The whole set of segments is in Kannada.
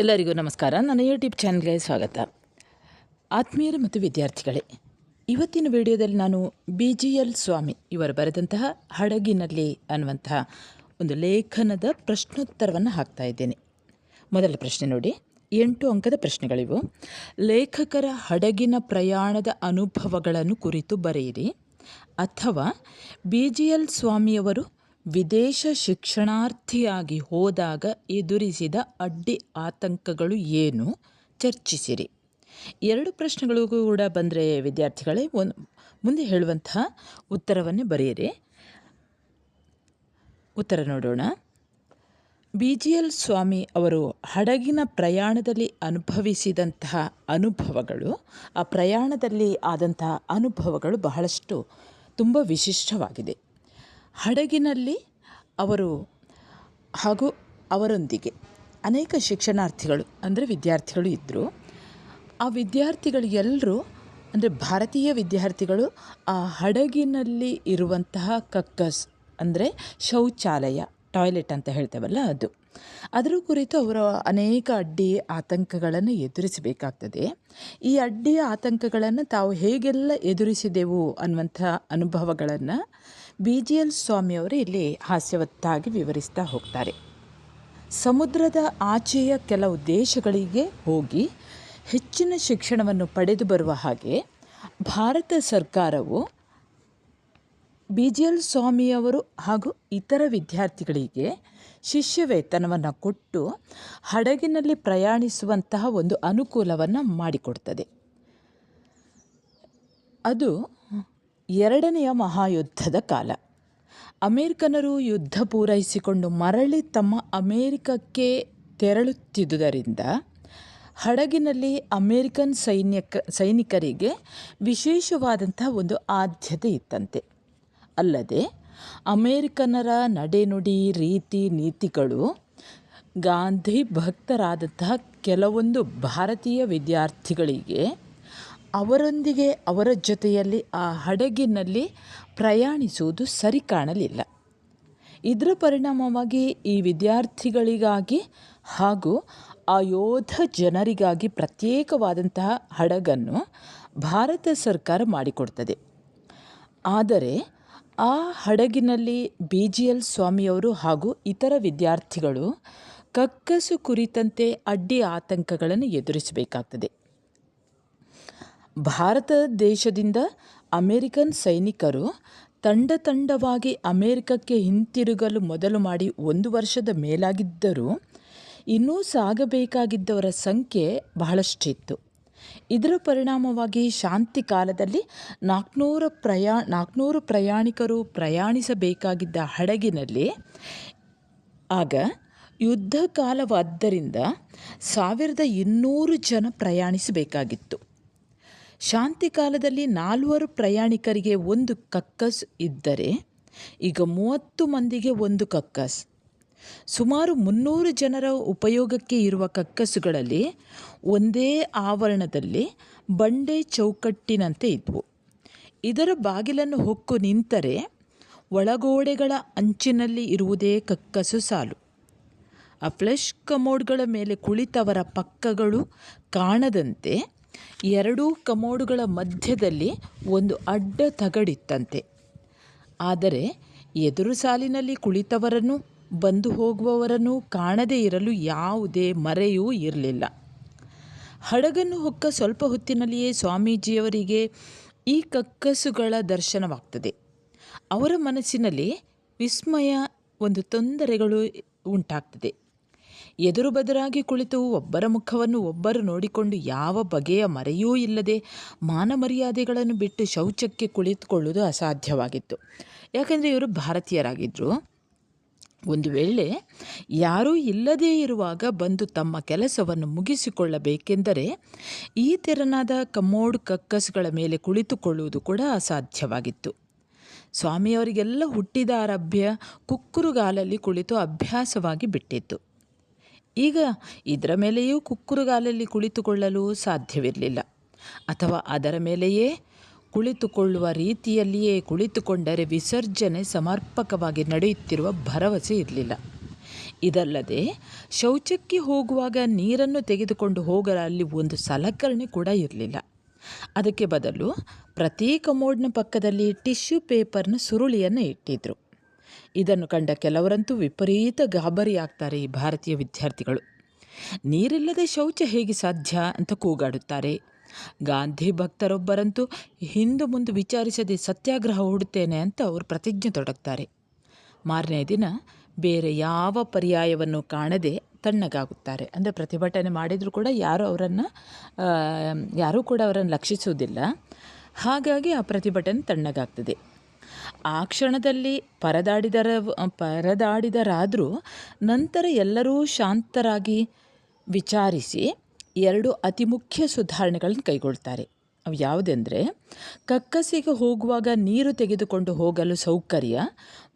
ಎಲ್ಲರಿಗೂ ನಮಸ್ಕಾರ. ನನ್ನ ಯೂಟ್ಯೂಬ್ ಚಾನಲ್ಗೆ ಸ್ವಾಗತ. ಆತ್ಮೀಯರು ಮತ್ತು ವಿದ್ಯಾರ್ಥಿಗಳೇ, ಇವತ್ತಿನ ವಿಡಿಯೋದಲ್ಲಿ ನಾನು ಬಿ ಜಿ ಎಲ್ ಸ್ವಾಮಿ ಇವರು ಬರೆದಂತಹ ಹಡಗಿನಲ್ಲಿ ಅನ್ನುವಂತಹ ಒಂದು ಲೇಖನದ ಪ್ರಶ್ನೋತ್ತರವನ್ನು ಹಾಕ್ತಾ ಇದ್ದೇನೆ. ಮೊದಲ ಪ್ರಶ್ನೆ ನೋಡಿ. ಎಂಟು ಅಂಕದ ಪ್ರಶ್ನೆಗಳಿವು. ಲೇಖಕರ ಹಡಗಿನ ಪ್ರಯಾಣದ ಅನುಭವಗಳನ್ನು ಕುರಿತು ಬರೆಯಿರಿ. ಅಥವಾ ಬಿ ಜಿ ಎಲ್ ಸ್ವಾಮಿಯವರು ವಿದೇಶ ಶಿಕ್ಷಣಾರ್ಥಿಯಾಗಿ ಹೋದಾಗ ಎದುರಿಸಿದ ಅಡ್ಡಿ ಆತಂಕಗಳು ಏನು? ಚರ್ಚಿಸಿರಿ. ಎರಡು ಪ್ರಶ್ನೆಗಳಿಗೂ ಕೂಡ ಬಂದರೆ ವಿದ್ಯಾರ್ಥಿಗಳೇ ಒಂದು ಮುಂದೆ ಹೇಳುವಂತಹ ಉತ್ತರವನ್ನೇ ಬರೆಯಿರಿ. ಉತ್ತರ ನೋಡೋಣ. ಬಿ ಜಿ ಎಲ್ ಸ್ವಾಮಿ ಅವರು ಹಡಗಿನ ಪ್ರಯಾಣದಲ್ಲಿ ಅನುಭವಿಸಿದಂತಹ ಅನುಭವಗಳು, ಆ ಪ್ರಯಾಣದಲ್ಲಿ ಆದಂತಹ ಅನುಭವಗಳು ಬಹಳಷ್ಟು ತುಂಬ ವಿಶಿಷ್ಟವಾಗಿದೆ. ಹಡಗಿನಲ್ಲಿ ಅವರು ಹಾಗೂ ಅವರೊಂದಿಗೆ ಅನೇಕ ಶಿಕ್ಷಣಾರ್ಥಿಗಳು, ಅಂದರೆ ವಿದ್ಯಾರ್ಥಿಗಳು ಇದ್ದರು ಆ ವಿದ್ಯಾರ್ಥಿಗಳು ಎಲ್ಲರೂ ಅಂದರೆ ಭಾರತೀಯ ವಿದ್ಯಾರ್ಥಿಗಳು, ಆ ಹಡಗಿನಲ್ಲಿ ಇರುವಂತಹ ಕಕ್ಕಸ್, ಅಂದರೆ ಶೌಚಾಲಯ, ಟಾಯ್ಲೆಟ್ ಅಂತ ಹೇಳ್ತೇವಲ್ಲ ಅದು. ಅದರ ಕುರಿತು ಅವರ ಅನೇಕ ಅಡ್ಡಿ ಆತಂಕಗಳನ್ನು ಎದುರಿಸಬೇಕಾಗ್ತದೆ. ಈ ಅಡ್ಡಿಯ ಆತಂಕಗಳನ್ನು ತಾವು ಹೇಗೆಲ್ಲ ಎದುರಿಸಿದೆವು ಅನ್ನುವಂಥ ಅನುಭವಗಳನ್ನು ಬಿ ಜಿ ಎಲ್ ಸ್ವಾಮಿಯವರು ಇಲ್ಲಿ ಹಾಸ್ಯವತ್ತಾಗಿ ವಿವರಿಸ್ತಾ ಹೋಗ್ತಾರೆ. ಸಮುದ್ರದ ಆಚೆಯ ಕೆಲವು ದೇಶಗಳಿಗೆ ಹೋಗಿ ಹೆಚ್ಚಿನ ಶಿಕ್ಷಣವನ್ನು ಪಡೆದು ಬರುವ ಹಾಗೆ ಭಾರತ ಸರ್ಕಾರವು ಬಿ ಜಿ ಎಲ್ ಸ್ವಾಮಿಯವರು ಹಾಗೂ ಇತರ ವಿದ್ಯಾರ್ಥಿಗಳಿಗೆ ಶಿಷ್ಯ ವೇತನವನ್ನು ಕೊಟ್ಟು ಹಡಗಿನಲ್ಲಿ ಪ್ರಯಾಣಿಸುವಂತಹ ಒಂದು ಅನುಕೂಲವನ್ನು ಮಾಡಿಕೊಡ್ತದೆ. ಅದು ಎರಡನೆಯ ಮಹಾಯುದ್ಧದ ಕಾಲ. ಅಮೇರಿಕನರು ಯುದ್ಧ ಪೂರೈಸಿಕೊಂಡು ಮರಳಿ ತಮ್ಮ ಅಮೇರಿಕಕ್ಕೆ ತೆರಳುತ್ತಿದ್ದುದರಿಂದ ಹಡಗಿನಲ್ಲಿ ಅಮೇರಿಕನ್ ಸೈನ್ಯಕ, ಸೈನಿಕರಿಗೆ ವಿಶೇಷವಾದಂಥ ಒಂದು ಆದ್ಯತೆ ಇತ್ತಂತೆ. ಅಲ್ಲದೆ ಅಮೇರಿಕನರ ನಡೆನುಡಿ ರೀತಿ ನೀತಿಗಳು ಗಾಂಧಿ ಭಕ್ತರಾದಂತಹ ಕೆಲವೊಂದು ಭಾರತೀಯ ವಿದ್ಯಾರ್ಥಿಗಳಿಗೆ ಅವರೊಂದಿಗೆ, ಅವರ ಜೊತೆಯಲ್ಲಿ ಆ ಹಡಗಿನಲ್ಲಿ ಪ್ರಯಾಣಿಸುವುದು ಸರಿ ಕಾಣಲಿಲ್ಲ. ಇದರ ಪರಿಣಾಮವಾಗಿ ಈ ವಿದ್ಯಾರ್ಥಿಗಳಿಗಾಗಿ ಹಾಗೂ ಆ ಯೋಧ ಜನರಿಗಾಗಿ ಪ್ರತ್ಯೇಕವಾದಂತಹ ಹಡಗನ್ನು ಭಾರತ ಸರ್ಕಾರ ಮಾಡಿಕೊಡ್ತದೆ. ಆದರೆ ಆ ಹಡಗಿನಲ್ಲಿ ಬಿ ಜಿ ಎಲ್ ಸ್ವಾಮಿಯವರು ಹಾಗೂ ಇತರ ವಿದ್ಯಾರ್ಥಿಗಳು ಕಕ್ಕಸು ಕುರಿತಂತೆ ಅಡ್ಡಿ ಆತಂಕಗಳನ್ನು ಎದುರಿಸಬೇಕಾಗ್ತದೆ. ಭಾರತ ದೇಶದಿಂದ ಅಮೇರಿಕನ್ ಸೈನಿಕರು ತಂಡ ತಂಡವಾಗಿ ಅಮೇರಿಕಕ್ಕೆ ಹಿಂತಿರುಗಲು ಮೊದಲು ಮಾಡಿ ಒಂದು ವರ್ಷದ ಮೇಲಾಗಿದ್ದರೂ ಇನ್ನೂ ಸಾಗಬೇಕಾಗಿದ್ದವರ ಸಂಖ್ಯೆ ಬಹಳಷ್ಟಿತ್ತು. ಇದರ ಪರಿಣಾಮವಾಗಿ ಶಾಂತಿ ಕಾಲದಲ್ಲಿ ನಾಲ್ಕುನೂರ ಪ್ರಯಾ, ನಾಲ್ಕುನೂರು ಪ್ರಯಾಣಿಕರು ಪ್ರಯಾಣಿಸಬೇಕಾಗಿದ್ದ ಹಡಗಿನಲ್ಲಿ ಆಗ ಯುದ್ಧ ಕಾಲವಾದ್ದರಿಂದ ಸಾವಿರದ ಇನ್ನೂರು ಜನ ಪ್ರಯಾಣಿಸಬೇಕಾಗಿತ್ತು. ಶಾಂತಿ ಕಾಲದಲ್ಲಿ ನಾಲ್ವರು ಪ್ರಯಾಣಿಕರಿಗೆ ಒಂದು ಕಕ್ಕಸ್ ಇದ್ದರೆ ಈಗ ಮೂವತ್ತು ಮಂದಿಗೆ ಒಂದು ಕಕ್ಕಸ್. ಸುಮಾರು ಮುನ್ನೂರು ಜನರ ಉಪಯೋಗಕ್ಕೆ ಇರುವ ಕಕ್ಕಸುಗಳಲ್ಲಿ ಒಂದೇ ಆವರಣದಲ್ಲಿ ಬಂಡೆ ಚೌಕಟ್ಟಿನಂತೆ ಇದ್ವು. ಇದರ ಬಾಗಿಲನ್ನು ಹೊಕ್ಕು ನಿಂತರೆ ಒಳಗೋಡೆಗಳ ಅಂಚಿನಲ್ಲಿ ಇರುವುದೇ ಕಕ್ಕಸು ಸಾಲು. ಆ ಫ್ಲೆಶ್ ಕಮೋಡ್ಗಳ ಮೇಲೆ ಕುಳಿತವರ ಪಕ್ಕಗಳು ಕಾಣದಂತೆ ಎರಡೂ ಕಮೋಡುಗಳ ಮಧ್ಯದಲ್ಲಿ ಒಂದು ಅಡ್ಡ ತಗಡಿತ್ತಂತೆ. ಆದರೆ ಎದುರು ಸಾಲಿನಲ್ಲಿ ಕುಳಿತವರನ್ನು ಬಂದು ಹೋಗುವವರನ್ನು ಕಾಣದೇ ಇರಲು ಯಾವುದೇ ಮರೆಯೂ ಇರಲಿಲ್ಲ. ಹಡಗನ್ನು ಹೊಕ್ಕ ಸ್ವಲ್ಪ ಹೊತ್ತಿನಲ್ಲಿಯೇ ಸ್ವಾಮೀಜಿಯವರಿಗೆ ಈ ಕಕ್ಕಸುಗಳ ದರ್ಶನವಾಗ್ತದೆ. ಅವರ ಮನಸ್ಸಿನಲ್ಲಿ ವಿಸ್ಮಯ, ಒಂದು ತೊಂದರೆಗಳು ಉಂಟಾಗ್ತದೆ. ಎದುರು ಬದರಾಗಿ ಕುಳಿತು ಒಬ್ಬರ ಮುಖವನ್ನು ಒಬ್ಬರು ನೋಡಿಕೊಂಡು ಯಾವ ಬಗೆಯ ಮರೆಯೂ ಇಲ್ಲದೆ ಮಾನ ಮರ್ಯಾದೆಗಳನ್ನು ಬಿಟ್ಟು ಶೌಚಕ್ಕೆ ಕುಳಿತುಕೊಳ್ಳುವುದು ಅಸಾಧ್ಯವಾಗಿತ್ತು. ಯಾಕೆಂದರೆ ಇವರು ಭಾರತೀಯರಾಗಿದ್ದರು ಒಂದು ವೇಳೆ ಯಾರೂ ಇಲ್ಲದೇ ಇರುವಾಗ ಬಂದು ತಮ್ಮ ಕೆಲಸವನ್ನು ಮುಗಿಸಿಕೊಳ್ಳಬೇಕೆಂದರೆ ಈ ತೆರನಾದ ಕಮೋಡ್ ಕಕ್ಕಸ್ಗಳ ಮೇಲೆ ಕುಳಿತುಕೊಳ್ಳುವುದು ಕೂಡ ಅಸಾಧ್ಯವಾಗಿತ್ತು. ಸ್ವಾಮಿಯವರಿಗೆಲ್ಲ ಹುಟ್ಟಿದ ಆರಭ್ಯ ಕುಕ್ಕುರುಗಾಲಲ್ಲಿ ಕುಳಿತು ಅಭ್ಯಾಸವಾಗಿ ಬಿಟ್ಟಿತ್ತು. ಈಗ ಇದರ ಮೇಲೆಯೂ ಕುಕ್ಕುರುಗಾಲಲ್ಲಿ ಕುಳಿತುಕೊಳ್ಳಲು ಸಾಧ್ಯವಿರಲಿಲ್ಲ. ಅಥವಾ ಅದರ ಮೇಲೆಯೇ ಕುಳಿತುಕೊಳ್ಳುವ ರೀತಿಯಲ್ಲಿಯೇ ಕುಳಿತುಕೊಂಡರೆ ವಿಸರ್ಜನೆ ಸಮರ್ಪಕವಾಗಿ ನಡೆಯುತ್ತಿರುವ ಭರವಸೆ ಇರಲಿಲ್ಲ. ಇದಲ್ಲದೆ ಶೌಚಕ್ಕೆ ಹೋಗುವಾಗ ನೀರನ್ನು ತೆಗೆದುಕೊಂಡು ಹೋಗಲು ಅಲ್ಲಿ ಒಂದು ಸಲಕರಣೆ ಕೂಡ ಇರಲಿಲ್ಲ. ಅದಕ್ಕೆ ಬದಲು ಪ್ರತಿ ಕಮೋಡ್ನ ಪಕ್ಕದಲ್ಲಿ ಟಿಶ್ಯೂ ಪೇಪರ್ನ ಸುರುಳಿಯನ್ನು ಇಟ್ಟಿದ್ರು. ಇದನ್ನು ಕಂಡ ಕೆಲವರಂತೂ ವಿಪರೀತ ಗಾಬರಿ ಆಗ್ತಾರೆ ಈ ಭಾರತೀಯ ವಿದ್ಯಾರ್ಥಿಗಳು. ನೀರಿಲ್ಲದೆ ಶೌಚ ಹೇಗೆ ಸಾಧ್ಯ ಅಂತ ಕೂಗಾಡುತ್ತಾರೆ. ಗಾಂಧಿ ಭಕ್ತರೊಬ್ಬರಂತೂ ಹಿಂದು ಮುಂದೆ ವಿಚಾರಿಸದೆ ಸತ್ಯಾಗ್ರಹ ಹೂಡುತ್ತೇನೆ ಅಂತ ಅವರು ಪ್ರತಿಜ್ಞೆ ತೊಡಗ್ತಾರೆ. ಮಾರನೇ ದಿನ ಬೇರೆ ಯಾವ ಪರ್ಯಾಯವನ್ನು ಕಾಣದೆ ತಣ್ಣಗಾಗುತ್ತಾರೆ. ಅಂದರೆ ಪ್ರತಿಭಟನೆ ಮಾಡಿದರೂ ಕೂಡ ಯಾರೂ ಅವರನ್ನು ಯಾರೂ ಕೂಡ ಅವರನ್ನು ಲಕ್ಷಿಸುವುದಿಲ್ಲ. ಹಾಗಾಗಿ ಆ ಪ್ರತಿಭಟನೆ ತಣ್ಣಗಾಗ್ತದೆ. ಆ ಕ್ಷಣದಲ್ಲಿ ಪರದಾಡಿದರ, ಪರದಾಡಿದರಾದರೂ ನಂತರ ಎಲ್ಲರೂ ಶಾಂತರಾಗಿ ವಿಚಾರಿಸಿ ಎರಡು ಅತಿ ಮುಖ್ಯ ಸುಧಾರಣೆಗಳನ್ನು ಕೈಗೊಳ್ತಾರೆ. ಅವು ಯಾವುದೆಂದರೆ, ಕಕ್ಕಸಿಗೆ ಹೋಗುವಾಗ ನೀರು ತೆಗೆದುಕೊಂಡು ಹೋಗಲು ಸೌಕರ್ಯ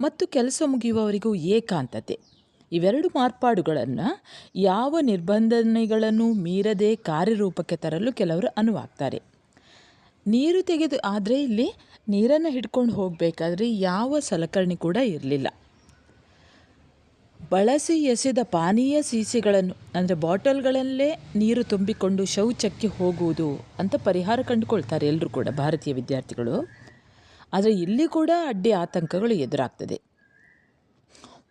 ಮತ್ತು ಕೆಲಸ ಮುಗಿಯುವವರಿಗೂ ಏಕಾಂತತೆ. ಇವೆರಡು ಮಾರ್ಪಾಡುಗಳನ್ನು ಯಾವ ನಿರ್ಬಂಧನೆಗಳನ್ನು ಮೀರದೆ ಕಾರ್ಯರೂಪಕ್ಕೆ ತರಲು ಕೆಲವರು ಅನುವಾಗ್ತಾರೆ. ನೀರು ತೆಗೆದು, ಆದರೆ ಇಲ್ಲಿ ನೀರನ್ನು ಹಿಡ್ಕೊಂಡು ಹೋಗಬೇಕಾದ್ರೆ ಯಾವ ಸಲಕರಣೆ ಕೂಡ ಇರಲಿಲ್ಲ. ಬಳಸಿ ಎಸೆದ ಪಾನೀಯ ಸೀಸೆಗಳನ್ನು, ಅಂದರೆ ಬಾಟಲ್ಗಳಲ್ಲೇ ನೀರು ತುಂಬಿಕೊಂಡು ಶೌಚಕ್ಕೆ ಹೋಗುವುದು ಅಂತ ಪರಿಹಾರ ಕಂಡುಕೊಳ್ತಾರೆ ಎಲ್ಲರೂ ಕೂಡ, ಭಾರತೀಯ ವಿದ್ಯಾರ್ಥಿಗಳು. ಆದರೆ ಇಲ್ಲಿ ಕೂಡ ಅಡ್ಡಿ ಆತಂಕಗಳು ಎದುರಾಗ್ತದೆ.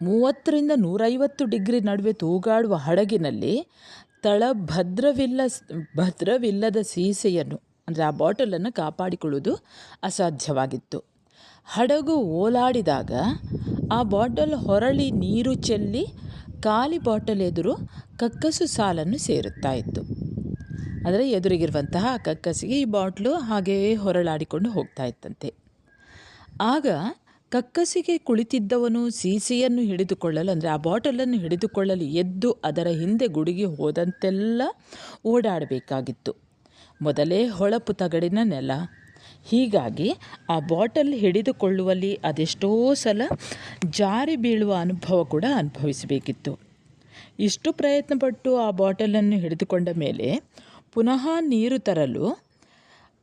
ಮೂವತ್ತರಿಂದ ನೂರೈವತ್ತು ಡಿಗ್ರಿ ನಡುವೆ ತೂಗಾಡುವ ಹಡಗಿನಲ್ಲಿ ತಳ ಭದ್ರವಿಲ್ಲ, ಭದ್ರವಿಲ್ಲದ ಸೀಸೆಯನ್ನು ಅಂದರೆ ಆ ಬಾಟಲನ್ನು ಕಾಪಾಡಿಕೊಳ್ಳುವುದು ಅಸಾಧ್ಯವಾಗಿತ್ತು. ಹಡಗು ಓಲಾಡಿದಾಗ ಆ ಬಾಟಲ್ ಹೊರಳಿ ನೀರು ಚೆಲ್ಲಿ ಖಾಲಿ ಬಾಟಲ್ ಎದುರು ಕಕ್ಕಸು ಸಾಲನ್ನು ಸೇರುತ್ತಾ ಇತ್ತು. ಅಂದರೆ ಎದುರಿಗಿರುವಂತಹ ಕಕ್ಕಸಿಗೆ ಈ ಬಾಟ್ಲು ಹಾಗೆಯೇ ಹೊರಳಾಡಿಕೊಂಡು ಹೋಗ್ತಾ ಇತ್ತಂತೆ. ಆಗ ಕಕ್ಕಸಿಗೆ ಕುಳಿತಿದ್ದವನು ಸೀಸೆಯನ್ನು ಹಿಡಿದುಕೊಳ್ಳಲು, ಅಂದರೆ ಆ ಬಾಟಲನ್ನು ಹಿಡಿದುಕೊಳ್ಳಲು ಎದ್ದು ಅದರ ಹಿಂದೆ ಗುಡುಗಿ ಹೋದಂತೆಲ್ಲ ಓಡಾಡಬೇಕಾಗಿತ್ತು. ಮೊದಲೇ ಹೊಳಪು ತಗಡಿನ ನೆಲ ಹೀಗಾಗಿ ಆ ಬಾಟಲ್ ಹಿಡಿದುಕೊಳ್ಳುವಲ್ಲಿ ಅದೆಷ್ಟೋ ಸಲ ಜಾರಿ ಬೀಳುವ ಅನುಭವ ಕೂಡ ಅನುಭವಿಸಬೇಕಿತ್ತು. ಇಷ್ಟು ಪ್ರಯತ್ನಪಟ್ಟು ಆ ಬಾಟಲನ್ನು ಹಿಡಿದುಕೊಂಡ ಮೇಲೆ ಪುನಃ ನೀರು ತರಲು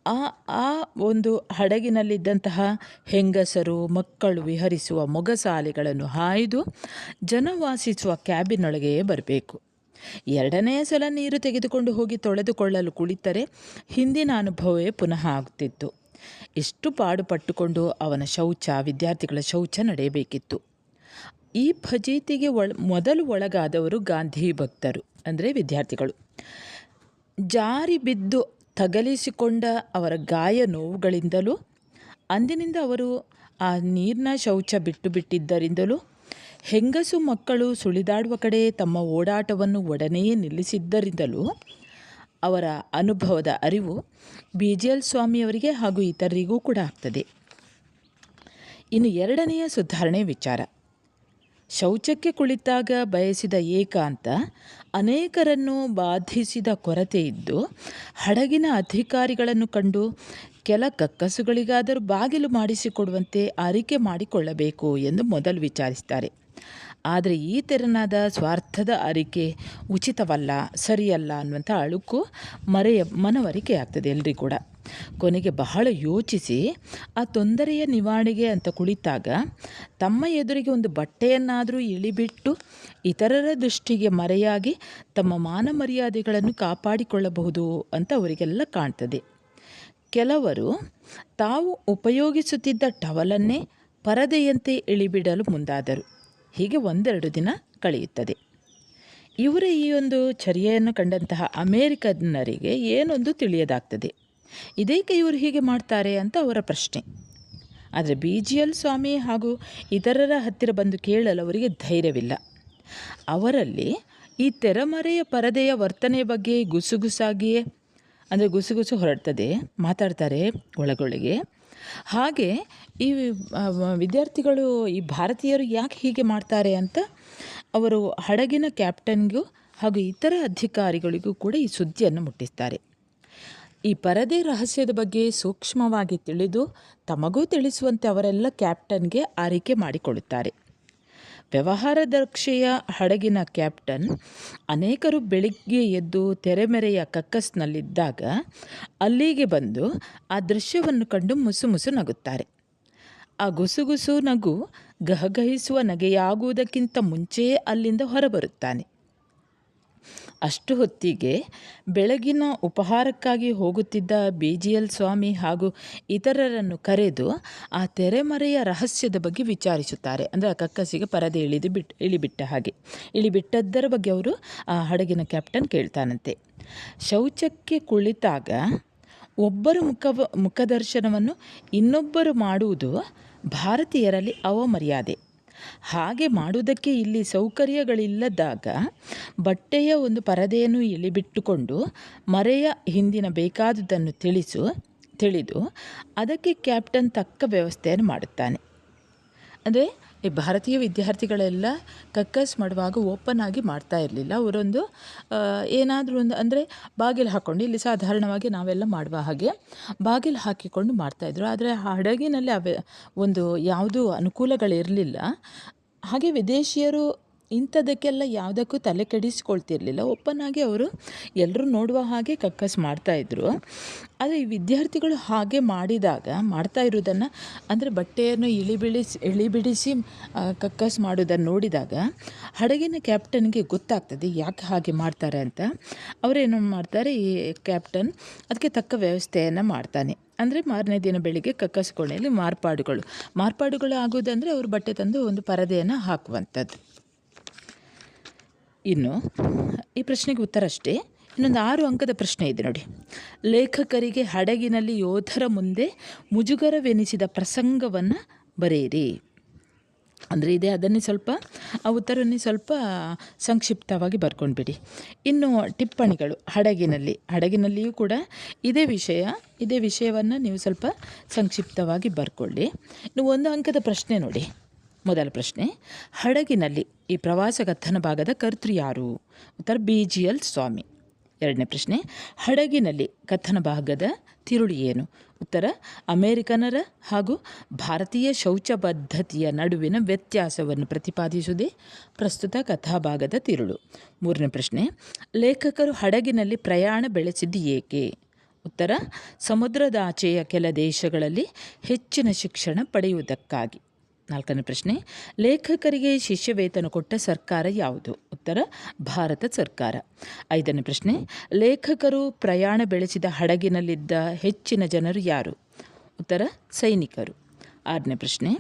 ಆ ಆ ಒಂದು ಹಡಗಿನಲ್ಲಿದ್ದಂತಹ ಹೆಂಗಸರು, ಮಕ್ಕಳು ವಿಹರಿಸುವ ಮೊಗಸಾಲೆಗಳನ್ನು ಹಾಯ್ದು ಜನವಾಸಿಸುವ ಕ್ಯಾಬಿನೊಳಗೆಯೇ ಬರಬೇಕು. ಎರಡನೆಯ ಸಲ ನೀರು ತೆಗೆದುಕೊಂಡು ಹೋಗಿ ತೊಳೆದುಕೊಳ್ಳಲು ಕುಳಿತರೆ ಹಿಂದಿನ ಅನುಭವವೇ ಪುನಃ ಆಗುತ್ತಿತ್ತು ಎಷ್ಟು ಪಾಡುಪಟ್ಟುಕೊಂಡು ಅವನ ಶೌಚ, ವಿದ್ಯಾರ್ಥಿಗಳ ಶೌಚ ನಡೆಯಬೇಕಿತ್ತು. ಈ ಫಜೀತಿಗೆ ಒಳ, ಮೊದಲು ಒಳಗಾದವರು ಗಾಂಧಿ ಭಕ್ತರು, ಅಂದರೆ ವಿದ್ಯಾರ್ಥಿಗಳು. ಜಾರಿ ಬಿದ್ದು ತಗಲಿಸಿಕೊಂಡ ಅವರ ಗಾಯ ನೋವುಗಳಿಂದಲೂ, ಅಂದಿನಿಂದ ಅವರು ಆ ನೀರಿನ ಶೌಚ ಬಿಟ್ಟು ಬಿಟ್ಟಿದ್ದರಿಂದಲೂ ಹೆಂಗಸು ಮಕ್ಕಳು ಸುಳಿದಾಡುವ ಕಡೆ ತಮ್ಮ ಓಡಾಟವನ್ನು ಒಡನೆಯೇ ನಿಲ್ಲಿಸಿದ್ದರಿಂದಲೂ ಅವರ ಅನುಭವದ ಅರಿವು ಬಿ ಜಿ ಎಲ್ ಸ್ವಾಮಿಯವರಿಗೆ ಹಾಗೂ ಇತರರಿಗೂ ಕೂಡ ಆಗ್ತದೆ. ಇನ್ನು ಎರಡನೆಯ ಸುಧಾರಣೆ ವಿಚಾರ. ಶೌಚಕ್ಕೆ ಕುಳಿತಾಗ ಬಯಸಿದ ಏಕಾಂತ ಅನೇಕರನ್ನು ಬಾಧಿಸಿದ ಕೊರತೆ ಇದ್ದು ಹಡಗಿನ ಅಧಿಕಾರಿಗಳನ್ನು ಕಂಡು ಕೆಲ ಕಕ್ಕಸುಗಳಿಗಾದರೂ ಬಾಗಿಲು ಮಾಡಿಸಿಕೊಡುವಂತೆ ಆರಿಕೆ ಮಾಡಿಕೊಳ್ಳಬೇಕು ಎಂದು ಮೊದಲು ವಿಚಾರಿಸ್ತಾರೆ ಆದರೆ ಈ ತೆರನಾದ ಸ್ವಾರ್ಥದ ಅರಿಕೆ ಉಚಿತವಲ್ಲ, ಸರಿಯಲ್ಲ ಅನ್ನುವಂಥ ಅಳುಕು ಮರೆಯ ಮನವರಿಕೆ ಆಗ್ತದೆ ಎಲ್ರಿಗೂ ಕೂಡ. ಕೊನೆಗೆ ಬಹಳ ಯೋಚಿಸಿ, ಆ ತೊಂದರೆಯ ನಿವಾರಣೆಗೆ ಅಂತ ಕುಳಿತಾಗ ತಮ್ಮ ಎದುರಿಗೆ ಒಂದು ಬಟ್ಟೆಯನ್ನಾದರೂ ಇಳಿಬಿಟ್ಟು ಇತರರ ದೃಷ್ಟಿಗೆ ಮರೆಯಾಗಿ ತಮ್ಮ ಮಾನ ಮರ್ಯಾದೆಗಳನ್ನು ಕಾಪಾಡಿಕೊಳ್ಳಬಹುದು ಅಂತ ಅವರಿಗೆಲ್ಲ ಕಾಣ್ತದೆ. ಕೆಲವರು ತಾವು ಉಪಯೋಗಿಸುತ್ತಿದ್ದ ಟವಲನ್ನೇ ಪರದೆಯಂತೆ ಇಳಿಬಿಡಲು ಮುಂದಾದರು. ಹೀಗೆ ಒಂದೆರಡು ದಿನ ಕಳೆಯುತ್ತದೆ. ಇವರ ಈ ಒಂದು ಚರ್ಯೆಯನ್ನು ಕಂಡಂತಹ ಅಮೇರಿಕನ್ನರಿಗೆ ಏನೊಂದು ತಿಳಿಯದಾಗ್ತದೆ. ಇದೇಕೆ ಇವರು ಹೀಗೆ ಮಾಡ್ತಾರೆ ಅಂತ ಅವರ ಪ್ರಶ್ನೆ. ಆದರೆ ಬಿ ಜಿ ಎಲ್ ಸ್ವಾಮಿ ಹಾಗೂ ಇತರರ ಹತ್ತಿರ ಬಂದು ಕೇಳಲು ಅವರಿಗೆ ಧೈರ್ಯವಿಲ್ಲ. ಅವರಲ್ಲಿ ಈ ತೆರೆಮರೆಯ ಪರದೆಯ ವರ್ತನೆಯ ಬಗ್ಗೆ ಗುಸುಗುಸಾಗಿಯೇ ಅಂದರೆ ಗುಸುಗುಸು ಹೊರಡ್ತದೆ, ಮಾತಾಡ್ತಾರೆ ಒಳಗೊಳಗೆ. ಹಾಗೆ ಈ ವಿದ್ಯಾರ್ಥಿಗಳು, ಈ ಭಾರತೀಯರು ಯಾಕೆ ಹೀಗೆ ಮಾಡ್ತಾರೆ ಅಂತ ಅವರು ಹಡಗಿನ ಕ್ಯಾಪ್ಟನ್ಗೂ ಹಾಗೂ ಇತರ ಅಧಿಕಾರಿಗಳಿಗೂ ಕೂಡ ಈ ಸುದ್ದಿಯನ್ನು ಮುಟ್ಟಿಸ್ತಾರೆ. ಈ ಪರದೆ ರಹಸ್ಯದ ಬಗ್ಗೆ ಸೂಕ್ಷ್ಮವಾಗಿ ತಿಳಿದು ತಮಗೂ ತಿಳಿಸುವಂತೆ ಅವರೆಲ್ಲ ಕ್ಯಾಪ್ಟನ್ಗೆ ಆರೈಕೆ ಮಾಡಿಕೊಳ್ಳುತ್ತಾರೆ. ವ್ಯವಹಾರ ದಕ್ಷೆಯ ಹಡಗಿನ ಕ್ಯಾಪ್ಟನ್ ಅನೇಕರು ಬೆಳಿಗ್ಗೆ ಎದ್ದು ತೆರೆಮೆರೆಯ ಕಕ್ಕಸ್ನಲ್ಲಿದ್ದಾಗ ಅಲ್ಲಿಗೆ ಬಂದು ಆ ದೃಶ್ಯವನ್ನು ಕಂಡು ಮುಸು ಮುಸು ನಗುತ್ತಾರೆ. ಆ ಗುಸುಗುಸು ನಗು ಗಹಗಹಿಸುವ ನಗೆಯಾಗುವುದಕ್ಕಿಂತ ಮುಂಚೆಯೇ ಅಲ್ಲಿಂದ ಹೊರಬರುತ್ತಾನೆ. ಅಷ್ಟು ಹೊತ್ತಿಗೆ ಬೆಳಗಿನ ಉಪಹಾರಕ್ಕಾಗಿ ಹೋಗುತ್ತಿದ್ದ ಬಿ ಜಿ ಎಲ್ ಸ್ವಾಮಿ ಹಾಗೂ ಇತರರನ್ನು ಕರೆದು ಆ ತೆರೆಮರೆಯ ರಹಸ್ಯದ ಬಗ್ಗೆ ವಿಚಾರಿಸುತ್ತಾರೆ. ಅಂದರೆ ಆ ಕಕ್ಕಸಿಗೆ ಪರದೆ ಇಳಿದು ಬಿಟ್, ಇಳಿಬಿಟ್ಟ ಹಾಗೆ. ಇಳಿಬಿಟ್ಟದ್ದರ ಬಗ್ಗೆ ಅವರು ಆ ಹಡಗಿನ ಕ್ಯಾಪ್ಟನ್ ಕೇಳ್ತಾನಂತೆ. ಶೌಚಕ್ಕೆ ಕುಳಿತಾಗ ಒಬ್ಬರು ಮುಖ, ಮುಖದರ್ಶನವನ್ನು ಇನ್ನೊಬ್ಬರು ಮಾಡುವುದು ಭಾರತೀಯರಲ್ಲಿ ಅವಮರ್ಯಾದೆ. ಹಾಗೆ ಮಾಡುವುದಕ್ಕೆ ಇಲ್ಲಿ ಸೌಕರ್ಯಗಳಿಲ್ಲದಾಗ ಬಟ್ಟೆಯ ಒಂದು ಪರದೆಯನ್ನು ಇಳಿಬಿಟ್ಟುಕೊಂಡು ಮರೆಯ ಹಿಂದಿನ ಬೇಕಾದುದನ್ನು ತಿಳಿಸು, ತಿಳಿದು ಅದಕ್ಕೆ ಕ್ಯಾಪ್ಟನ್ ತಕ್ಕ ವ್ಯವಸ್ಥೆಯನ್ನು ಮಾಡುತ್ತಾನೆ. ಅಂದರೆ ಈ ಭಾರತೀಯ ವಿದ್ಯಾರ್ಥಿಗಳೆಲ್ಲ ಕಕ್ಕಸ್ ಮಾಡುವಾಗ ಓಪನ್ ಆಗಿ ಮಾಡ್ತಾ ಇರಲಿಲ್ಲ. ಅವರೊಂದು ಏನಾದರೂ ಒಂದು, ಅಂದರೆ ಬಾಗಿಲು ಹಾಕ್ಕೊಂಡು ಇಲ್ಲಿ ಸಾಧಾರಣವಾಗಿ ನಾವೆಲ್ಲ ಮಾಡುವ ಹಾಗೆ ಬಾಗಿಲು ಹಾಕಿಕೊಂಡು ಮಾಡ್ತಾಯಿದ್ರು ಆದರೆ ಹಡಗಿನಲ್ಲಿ ಅವೆ ಒಂದು ಯಾವುದೂ ಅನುಕೂಲಗಳಿರಲಿಲ್ಲ. ಹಾಗೆ ವಿದೇಶಿಯರು ಇಂಥದಕ್ಕೆಲ್ಲ ಯಾವುದಕ್ಕೂ ತಲೆ ಕೆಡಿಸ್ಕೊಳ್ತಿರ್ಲಿಲ್ಲ. ಓಪನ್ ಆಗಿ ಅವರು ಎಲ್ಲರೂ ನೋಡುವ ಹಾಗೆ ಕಕ್ಕಸ್ ಮಾಡ್ತಾಯಿದ್ರು ಆದರೆ ಈ ವಿದ್ಯಾರ್ಥಿಗಳು ಹಾಗೆ ಮಾಡಿದಾಗ, ಮಾಡ್ತಾ ಇರೋದನ್ನು ಅಂದರೆ ಬಟ್ಟೆಯನ್ನು ಇಳಿಬಿಳಿಸಿ ಇಳಿಬಿಡಿಸಿ ಕಕ್ಕಸ್ ಮಾಡೋದನ್ನು ನೋಡಿದಾಗ ಹಡಗಿನ ಕ್ಯಾಪ್ಟನ್ಗೆ ಗೊತ್ತಾಗ್ತದೆ ಯಾಕೆ ಹಾಗೆ ಮಾಡ್ತಾರೆ ಅಂತ. ಅವರೇನು ಮಾಡ್ತಾರೆ, ಈ ಕ್ಯಾಪ್ಟನ್ ಅದಕ್ಕೆ ತಕ್ಕ ವ್ಯವಸ್ಥೆಯನ್ನು ಮಾಡ್ತಾನೆ. ಅಂದರೆ ಮಾರನೇ ದಿನ ಬೆಳಿಗ್ಗೆ ಕಕ್ಕಸ್ ಕೋಣೆಯಲ್ಲಿ ಮಾರ್ಪಾಡುಗಳು. ಮಾರ್ಪಾಡುಗಳು ಆಗೋದಂದರೆ ಅವರು ಬಟ್ಟೆ ತಂದು ಒಂದು ಪರದೆಯನ್ನು ಹಾಕುವಂಥದ್ದು. ಇನ್ನು ಈ ಪ್ರಶ್ನೆಗೆ ಉತ್ತರ ಅಷ್ಟೇ. ಇನ್ನೊಂದು ಆರು ಅಂಕದ ಪ್ರಶ್ನೆ ಇದೆ ನೋಡಿ. ಲೇಖಕರಿಗೆ ಹಡಗಿನಲ್ಲಿ ಯೋಧರ ಮುಂದೆ ಮುಜುಗರವೆನಿಸಿದ ಪ್ರಸಂಗವನ್ನು ಬರೆಯಿರಿ. ಅಂದರೆ ಇದೆ, ಅದನ್ನೇ ಸ್ವಲ್ಪ, ಆ ಉತ್ತರವನ್ನೇ ಸ್ವಲ್ಪ ಸಂಕ್ಷಿಪ್ತವಾಗಿ ಬರ್ಕೊಂಡ್ಬಿಡಿ. ಇನ್ನು ಟಿಪ್ಪಣಿಗಳು, ಹಡಗಿನಲ್ಲಿ, ಹಡಗಿನಲ್ಲಿಯೂ ಕೂಡ ಇದೇ ವಿಷಯ, ಇದೇ ವಿಷಯವನ್ನು ನೀವು ಸ್ವಲ್ಪ ಸಂಕ್ಷಿಪ್ತವಾಗಿ ಬರ್ಕೊಳ್ಳಿ. ಇನ್ನು ಒಂದು ಅಂಕದ ಪ್ರಶ್ನೆ ನೋಡಿ. ಮೊದಲ ಪ್ರಶ್ನೆ. ಹಡಗಿನಲ್ಲಿ ಈ ಪ್ರವಾಸ ಕಥನ ಭಾಗದ ಕರ್ತೃ ಯಾರು? ಉತ್ತರ ಬಿ ಜಿ ಎಲ್ ಸ್ವಾಮಿ. ಎರಡನೇ ಪ್ರಶ್ನೆ. ಹಡಗಿನಲ್ಲಿ ಕಥನ ಭಾಗದ ತಿರುಳಿ ಏನು? ಉತ್ತರ, ಅಮೆರಿಕನರ ಹಾಗೂ ಭಾರತೀಯ ಶೌಚ ಪದ್ಧತಿಯ ನಡುವಿನ ವ್ಯತ್ಯಾಸವನ್ನು ಪ್ರತಿಪಾದಿಸುವುದೇ ಪ್ರಸ್ತುತ ಕಥಾಭಾಗದ ತಿರುಳು. ಮೂರನೇ ಪ್ರಶ್ನೆ. ಲೇಖಕರು ಹಡಗಿನಲ್ಲಿ ಪ್ರಯಾಣ ಬೆಳೆಸಿದ್ದು ಏಕೆ? ಉತ್ತರ ಸಮುದ್ರದಾಚೆಯ ಕೆಲ ದೇಶಗಳಲ್ಲಿ ಹೆಚ್ಚಿನ ಶಿಕ್ಷಣ ಪಡೆಯುವುದಕ್ಕಾಗಿ. ನಾಲ್ಕನೇ ಪ್ರಶ್ನೆ, ಲೇಖಕರಿಗೆ ಶಿಷ್ಯ ವೇತನ ಕೊಟ್ಟ ಸರ್ಕಾರ ಯಾವುದು? ಉತ್ತರ, ಭಾರತ ಸರ್ಕಾರ. ಐದನೇ ಪ್ರಶ್ನೆ, ಲೇಖಕರು ಪ್ರಯಾಣ ಬೆಳೆಸಿದ ಹಡಗಿನಲ್ಲಿದ್ದ ಹೆಚ್ಚಿನ ಜನರು ಯಾರು? ಉತ್ತರ, ಸೈನಿಕರು. ಆರನೇ ಪ್ರಶ್ನೆ,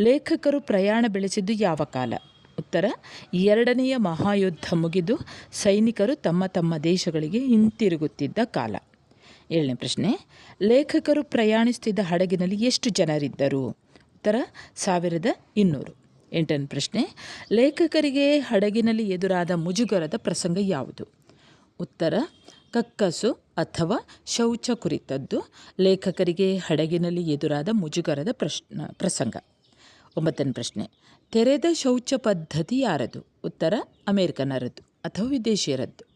ಲೇಖಕರು ಪ್ರಯಾಣ ಬೆಳೆಸಿದ್ದು ಯಾವ ಕಾಲ? ಉತ್ತರ, ಎರಡನೆಯ ಮಹಾಯುದ್ಧ ಮುಗಿದು ಸೈನಿಕರು ತಮ್ಮ ತಮ್ಮ ದೇಶಗಳಿಗೆ ಹಿಂತಿರುಗುತ್ತಿದ್ದ ಕಾಲ. ಏಳನೇ ಪ್ರಶ್ನೆ, ಲೇಖಕರು ಪ್ರಯಾಣಿಸುತ್ತಿದ್ದ ಹಡಗಿನಲ್ಲಿ ಎಷ್ಟು ಜನರಿದ್ದರು? ಉತ್ತರ ಸಾವಿರದ ಇನ್ನೂರು. ಎಂಟನೇ ಪ್ರಶ್ನೆ, ಲೇಖಕರಿಗೆ ಹಡಗಿನಲ್ಲಿ ಎದುರಾದ ಮುಜುಗರದ ಪ್ರಸಂಗ ಯಾವುದು? ಉತ್ತರ, ಕಕ್ಕಸು ಅಥವಾ ಶೌಚ ಕುರಿತದ್ದು ಲೇಖಕರಿಗೆ ಹಡಗಿನಲ್ಲಿ ಎದುರಾದ ಮುಜುಗರದ ಪ್ರಶ್ನ, ಪ್ರಸಂಗ. ಒಂಬತ್ತನೇ ಪ್ರಶ್ನೆ, ತೆರೆದ ಶೌಚ ಪದ್ಧತಿ ಯಾರದು? ಉತ್ತರ, ಅಮೇರಿಕನರದ್ದು ಅಥವಾ ವಿದೇಶಿಯರದ್ದು?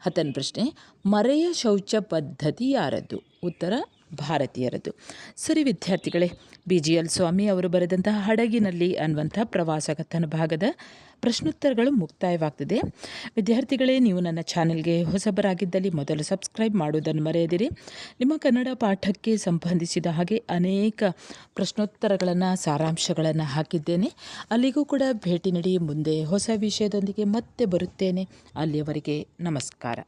ಹತ್ತನೇ ಪ್ರಶ್ನೆ, ಮರೆಯ ಶೌಚ ಪದ್ಧತಿ ಯಾರದ್ದು? ಉತ್ತರ ಭಾರತೀಯರದ್ದು ಸರಿ ವಿದ್ಯಾರ್ಥಿಗಳೇ ಬಿ ಜಿ ಎಲ್ ಸ್ವಾಮಿ ಅವರು ಬರೆದಂತಹ ಹಡಗಿನಲ್ಲಿ ಅನ್ನುವಂಥ ಪ್ರವಾಸ ಕಥನ ಭಾಗದ ಪ್ರಶ್ನೋತ್ತರಗಳು ಮುಕ್ತಾಯವಾಗ್ತದೆ. ವಿದ್ಯಾರ್ಥಿಗಳೇ, ನೀವು ನನ್ನ ಚಾನೆಲ್ಗೆ ಹೊಸಬರಾಗಿದ್ದಲ್ಲಿ ಮೊದಲು ಸಬ್ಸ್ಕ್ರೈಬ್ ಮಾಡುವುದನ್ನು ಮರೆಯದಿರಿ. ನಿಮ್ಮ ಕನ್ನಡ ಪಾಠಕ್ಕೆ ಸಂಬಂಧಿಸಿದ ಹಾಗೆ ಅನೇಕ ಪ್ರಶ್ನೋತ್ತರಗಳನ್ನು, ಸಾರಾಂಶಗಳನ್ನು ಹಾಕಿದ್ದೇನೆ. ಅಲ್ಲಿಗೂ ಕೂಡ ಭೇಟಿ ನೀಡಿ ಮುಂದೆ ಹೊಸ ವಿಷಯದೊಂದಿಗೆ ಮತ್ತೆ ಬರುತ್ತೇನೆ. ಅಲ್ಲಿಯವರೆಗೆ ನಮಸ್ಕಾರ.